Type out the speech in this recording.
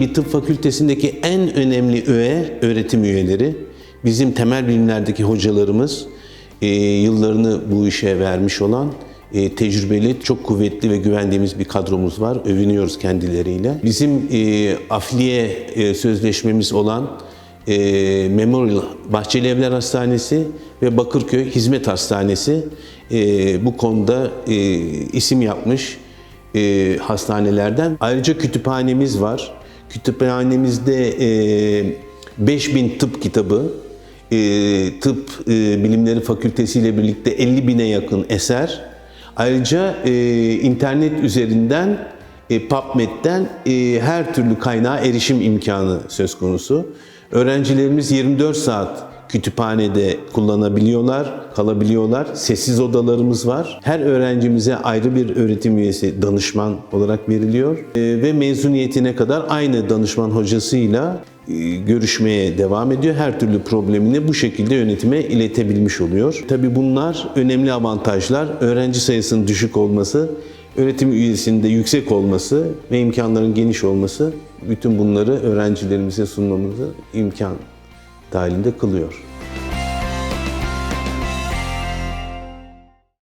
bir tıp fakültesindeki en önemli öğe öğretim üyeleri. Bizim temel bilimlerdeki hocalarımız e, yıllarını bu işe vermiş olan e, tecrübeli, çok kuvvetli ve güvendiğimiz bir kadromuz var. Övünüyoruz kendileriyle. Bizim e, afliye e, sözleşmemiz olan e, Memorial Bahçeli Evler Hastanesi ve Bakırköy Hizmet Hastanesi e, bu konuda e, isim yapmış e, hastanelerden. Ayrıca kütüphanemiz var. Kütüphanemizde e, 5000 tıp kitabı, e, tıp e, bilimleri fakültesi ile birlikte 50 bine yakın eser. Ayrıca e, internet üzerinden e, PubMed'den e, her türlü kaynağa erişim imkanı söz konusu. Öğrencilerimiz 24 saat kütüphanede kullanabiliyorlar, kalabiliyorlar. Sessiz odalarımız var. Her öğrencimize ayrı bir öğretim üyesi danışman olarak veriliyor. E, ve mezuniyetine kadar aynı danışman hocasıyla e, görüşmeye devam ediyor. Her türlü problemini bu şekilde yönetime iletebilmiş oluyor. Tabii bunlar önemli avantajlar. Öğrenci sayısının düşük olması, öğretim üyesinde yüksek olması ve imkanların geniş olması bütün bunları öğrencilerimize sunmamızı imkan dahilinde kılıyor.